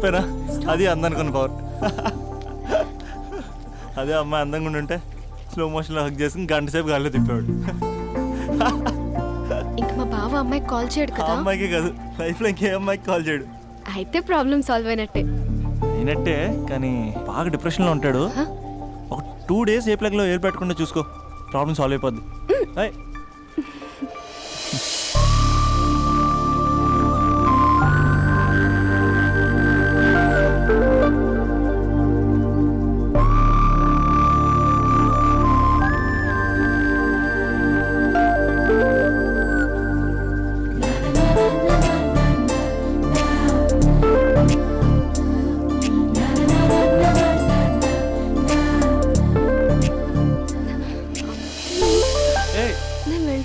చెప్పానా? అది అందనుకున్న పవర్ అదే అమ్మాయి అందంగా ఉండుంటే స్లో మోషన్లో హక్ చేసుకుని గంట సేపు గాల్లో తిప్పేవాడు. ఇంక మా బావ అమ్మాయికి కాల్ చేయడు ఆ కదా? అమ్మాయికి కాదు లైఫ్లో ఇంకే అమ్మాయికి కాల్ చేయడు. అయితే ప్రాబ్లం సాల్వ్ అయినట్టే. అయినట్టే కానీ బాగా డిప్రెషన్లో ఉంటాడు. హ? ఒక టూ డేస్ ఏ ప్లగ్లో ఏర్ పెట్టకుండా చూసుకో ప్రాబ్లం సాల్వ్ అయిపోద్ది. అయ్ ఏయ్.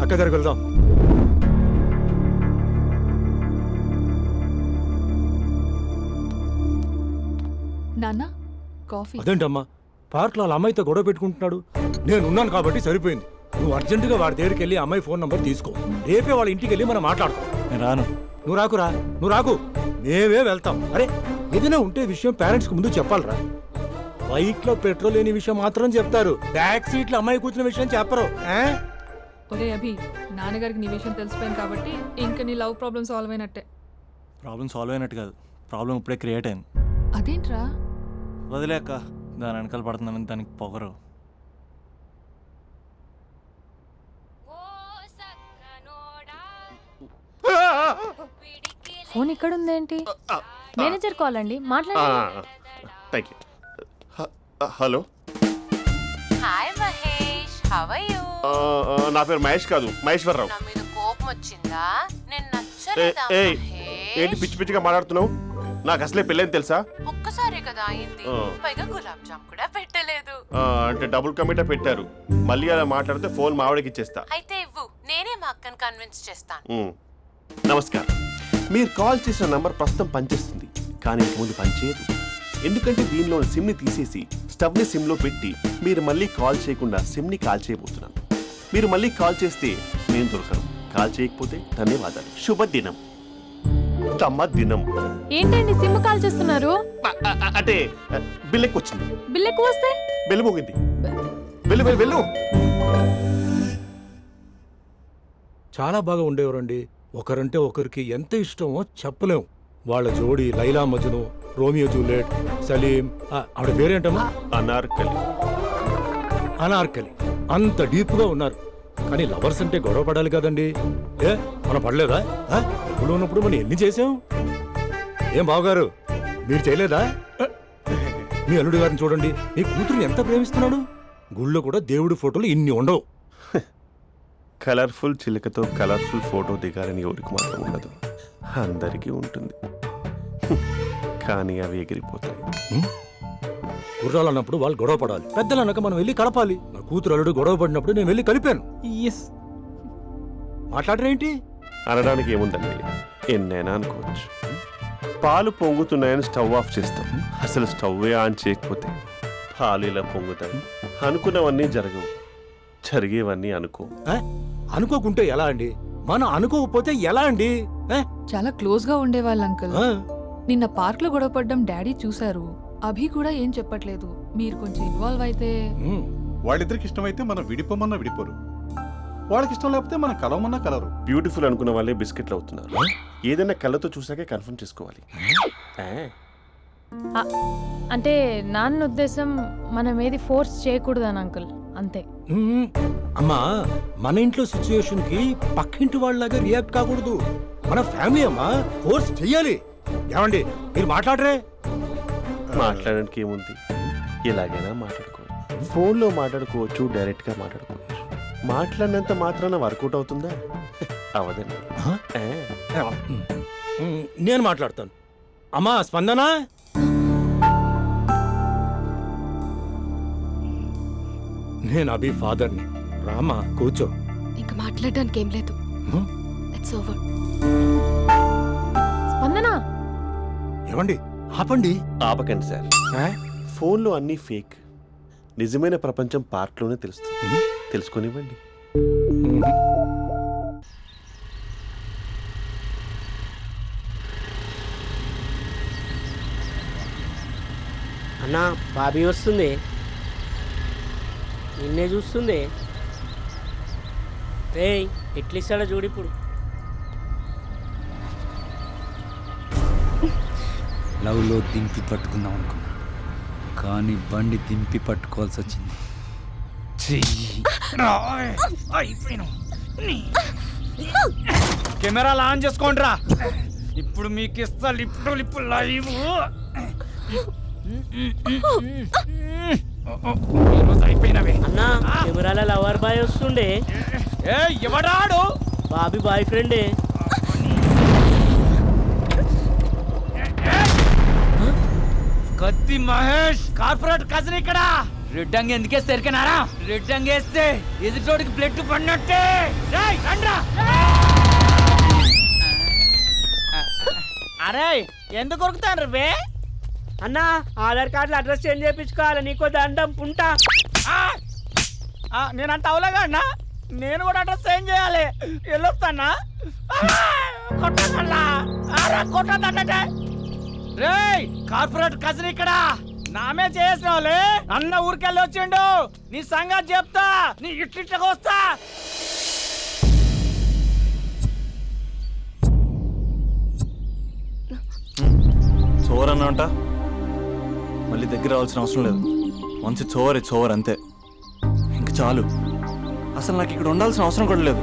అక్క దగ్గరికి వెళ్దాం. నాన్న కాఫీ. అదేంటమ్మా? పార్క్లో వాళ్ళ అమ్మాయితో గొడవ పెట్టుకుంటున్నాడు. నేను ఉన్నాను కాబట్టి సరిపోయింది. నువ్వు అర్జెంటుగా వాడి దగ్గరికి వెళ్ళి అమ్మాయి ఫోన్ నంబర్ తీసుకో. రేపే వాళ్ళ ఇంటికి వెళ్ళి మనం మాట్లాడతాం. నేను రాను. నువ్వు రాకురా నువ్వు రాకు. మేమే వెళ్తాం. అరే ఏదైనా ఉంటే విషయం పేరెంట్స్కి ముందు చెప్పాలరా. బైక్లో పెట్రోల్ లేని విషయం మాత్రం చెప్తారు. బ్యాక్ సీట్లో అమ్మాయి కూర్చున్న విషయం చెప్పరు? ఒరే అభి నాన్నగారికి నీ విషయం తెలిసిపోయింది కాబట్టి ఇంకా నీ లవ్ ప్రాబ్లమ్ సాల్వ్ అయినట్టే. ప్రాబ్లం సాల్వ్ అయినట్టు కాదు. ప్రాబ్లం ఇప్పుడే క్రియేట్ అయింది. అదేంట్రా? వదిలేక దాని వెనకాల పడుతున్నానని దానికి పొగరు. ఫోన్ ఇక్కడ ఉందేంటి మేనేజర్ కాల్ అండి. మాట్లాడండి. Thank you hello? Hi Mahesh how you నా పేరు మహేష్ కాదు మహేశ్వరరావు. నా మీద కోపం వచ్చిందా? నేను ఏ- నచ్చలేదా ఏయ్ ఏంటి మహేష్ పిచ్చి పిచ్చిగా మాట్లాడుతున్నావు? నాకు అసలే పెళ్ళని తెలుసా? ఒక్కసారి కదా అయింది. ఆ. పైగా గులాబ్ జామ్ కూడా పెట్టలేదు. ఆ, అంటే డబుల్ కమిటా పెట్టారు. మళ్ళీ అలా మాట్లాడితే ఫోన్ మా ఆవిడకి ఇచ్చేస్తా. అయితే ఇవ్వు నేనే మా అక్కని కన్విన్స్ చేస్తాను. ఉమ్. నమస్కారం. మీరు కాల్ చేసిన నంబర్ ప్రస్తుతం పనిచేస్తుంది కానీ ఇంక ముందు పనిచేయదు ఎందుకంటే దీనిలో సిమ్ని తీసేసి స్టవ్ని సిమ్లో పెట్టి మీరు మళ్ళీ కాల్ చేయకుండా సిమ్ని కాల్ చేయబోతున్నాను. మీరు మళ్ళీ కాల్ చేస్తే నేను దొరకను. కాల్ చేయకపోతే ధన్యవాదాలు. శుభదినం. తమ్మ దినం ఏంటండి సిమ్ కాల్ చేస్తున్నారు? అంటే అ, బిల్ ఎక్కువ వచ్చింది బిల్ ఎక్కువ వస్తే? వెళ్ళు మోగింది. వెళ్ళు వెళ్ళు వెళ్ళు. చాలా బాగా ఉండేవారండి. ఒకరంటే ఒకరికి ఎంత ఇష్టమో చెప్పలేం. వాళ్ళ జోడి లైలా మజ్ను రోమియో జూలియట్ సలీం ఆ, ఆవిడ పేరేంటమ్మా? అనార్కలి. అనార్కలి. అంత డీప్గా ఉన్నారు. కానీ లవర్స్ అంటే గొడవ పడాలి కదండి. ఏ మనం పడలేదా? ఆ? ఎప్పుడు ఉన్నప్పుడు మనం ఎన్ని చేసాం ఏం బావగారు మీరు చేయలేదా? మీ అల్లుడి గారిని చూడండి మీ కూతురుని ఎంత ప్రేమిస్తున్నాడు? గుళ్ళో కూడా దేవుడి ఫోటోలు ఇన్ని ఉండవు. కలర్ఫుల్ చిలుకతో కలర్ఫుల్ ఫోటో దిగాలని ఎవరికి మాత్రం ఉండదు. అందరికీ ఉంటుంది. కానీ అవి ఎగిరిపోతాయి. గుర్రాలు అన్నప్పుడు వాళ్ళు గొడవ పడాలి. పెద్దలు అన్నాక మనం వెళ్ళి కలపాలి. నా కూతురు అల్లుడు గొడవ పడినప్పుడు నేను వెళ్ళి కలిపాను. మాట్లాడరేంటి? అనడానికి ఏముందండి? ఎన్నైనా అనుకోవచ్చు. పాలు పొంగుతున్నాయని స్టవ్ ఆఫ్ చేస్తాం. అసలు స్టవ్ ఆన్ చేయకపోతే పాలు ఇలా పొంగుతాయి. అనుకున్నవన్నీ జరగవు. జరిగేవన్నీ అనుకో? అనుకోకుంటే ఎలా అండి? మనం అనుకోకపోతే ఎలా అండి? చాలా క్లోజ్గా ఉండేవాళ్ళు అంకుల్. ఆ? నిన్న పార్క్లో గొడవపడ్డం డాడీ చూశారు. అభి కూడా ఏం చెప్పట్లేదు. మీరు కొంచెం ఇన్వాల్వ్ అయితే ఉమ్. వాళ్ళిద్దరికి ఇష్టమైతే మనం విడిపోమన్నా విడిపోరు. వాళ్ళకి ఇష్టం లేకపోతే మనం కలవమన్నా కలరు బ్యూటిఫుల్ అనుకున్న వాళ్ళే బిస్కెట్లు అవుతున్నారు. ఏదైనా కళ్ళతో చూసాకే కన్ఫర్మ్ చేసుకోవాలి. ఆ, అంటే నాన్న ఉద్దేశం మనం ఏది ఫోర్స్ చేయకూడదని అంకుల్ అంతే. అమ్మా మన ఇంట్లో సిచ్యుయేషన్కి పక్కింటి వాళ్ళలాగా రియాక్ట్ కాకూడదు. మన ఫ్యామిలీ అమ్మా ఫోర్స్ చెయ్యాలి ఏమండి మీరు మాట్లాడరే. మాట్లాడడానికి ఏముంది? ఎలాగైనా మాట్లాడుకోవచ్చు ఫోన్లో మాట్లాడుకోవచ్చు డైరెక్ట్గా మాట్లాడుకోవచ్చు. మాట్లాడినంత మాత్రాన వర్కౌట్ అవుతుందా? అవదండి. నేను మాట్లాడతాను. అమ్మా స్పందన? నేను అభి ఫాదర్ని. రామా కూర్చో. ఇంకా మాట్లాడడానికి ఏం లేదు? ఇట్స్ ఓవర్ స్పందన? ఏమండి? ఆపండి. ఆపకండి సార్. ఫోన్లో అన్నీ ఫేక్. నిజమైన ప్రపంచం పార్ట్లోనే తెలుస్తుంది. తెలుసుకొనివ్వండి. అన్నా బాబీ వస్తుంది. నిన్నే చూస్తుంది. రేయ్ ఎట్లిస్తాడో చూడు ఇప్పుడు. లవ్లో దింపి పట్టుకుందాం అనుకున్నా. కానీ బండి దింపి పట్టుకోవాల్సి వచ్చింది. కెమెరాలు ఆన్ చేసుకోండి రా. ఇప్పుడు మీకు ఇస్తా లిప్పు లిప్పు లైవ్. అయిపోయినవే. అన్నా కెమెరాల లవర్ బాయ్ వస్తుండే. ఏ ఎవడాడు? బాబీ బాయ్ ఫ్రెండే. కత్తి మహేష్! కార్పొరేట్ కజన్ ఇక్కడ! రెడ్ అంగి ఎందుకే సరికినారా రెడ్ అంగి వేస్తే ఎదుటోడికి బ్లడ్ పడినట్టే! రేయ్, రండ్రా. అరే ఎందుకు కొరుకుతాను రే అన్నా ఆధార్ కార్డులో అడ్రస్ చేంజ్ చేయించుకోవాలి నీకో దండం పుంటా ఆ! ఆ, నేనంత అవలేగా అన్నా? నేను కూడా అడ్రస్ చేంజ్ చేయాలి. వెళ్ళొస్తానా? కొట్టదల్లా కొట్టదంటే రేయ్ కార్పొరేట్ కజన్ ఇక్కడ. నామే చేసిన వాళ్ళే అన్న ఊరికెళ్ళి వచ్చిండు. నీ సంగతి చెప్తా. నీ ఇట్లిట్లకి వస్తా. చోరన్నంట మళ్ళీ దగ్గర రావాల్సిన అవసరం లేదు. మంచి చోర్ అంతే. ఇంక చాలు. అసలు నాకు ఇక్కడ ఉండాల్సిన అవసరం కూడా లేదు.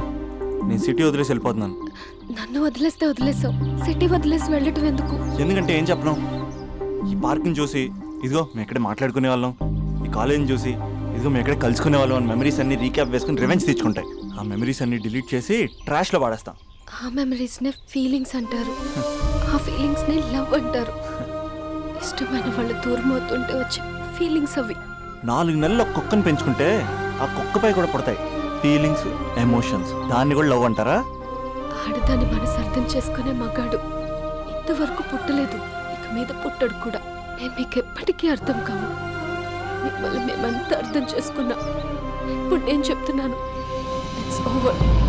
నేను సిటీ వదిలేసి వెళ్ళిపోతున్నాను. నన్ను వదిలేస్తే వదిలేసావు. సిటీ వదిలేసి వెళ్ళటం ఎందుకు? ఎందుకంటే ఏం చెప్పను ఈ పార్క్ని చూసి ఇదిగో మేము ఎక్కడే మాట్లాడుకునే వాళ్ళం. ఈ కాలేజీని చూసి ఇదిగో మేము ఎక్కడే కలుసుకునే వాళ్ళం అని మెమరీస్ అన్ని రీక్యాప్ వేసుకుని రివెంజ్ తెచ్చుకుంటాయి ఆ మెమరీస్ అన్ని డిలీట్ చేసి ట్రాష్లో పాడేస్తాం ఆ మెమరీస్ నే ఫీలింగ్స్ అంటారు. ఆ ఫీలింగ్స్ నే లవ్ అంటారు. ఇష్టమైన వాళ్ళు దూరం అవుతుంటే వచ్చే ఫీలింగ్స్ అవి. నాలుగు నెలలు ఒక కుక్కను పెంచుకుంటే ఆ కుక్కపై కూడా పుడతాయి. ఫీలింగ్స్ ఎమోషన్స్ దాన్ని కూడా లవ్ అంటారా? ఆడదాని మనసు అర్థం చేసుకునే మగాడు ఇంతవరకు పుట్టలేదు. ఇక మీద పుట్టడు కూడా. మేము మీకు ఎప్పటికీ అర్థం కాము మిమ్మల్ని మేమంతా అర్థం చేసుకున్నాం. ఇప్పుడు నేను చెప్తున్నాను. It's over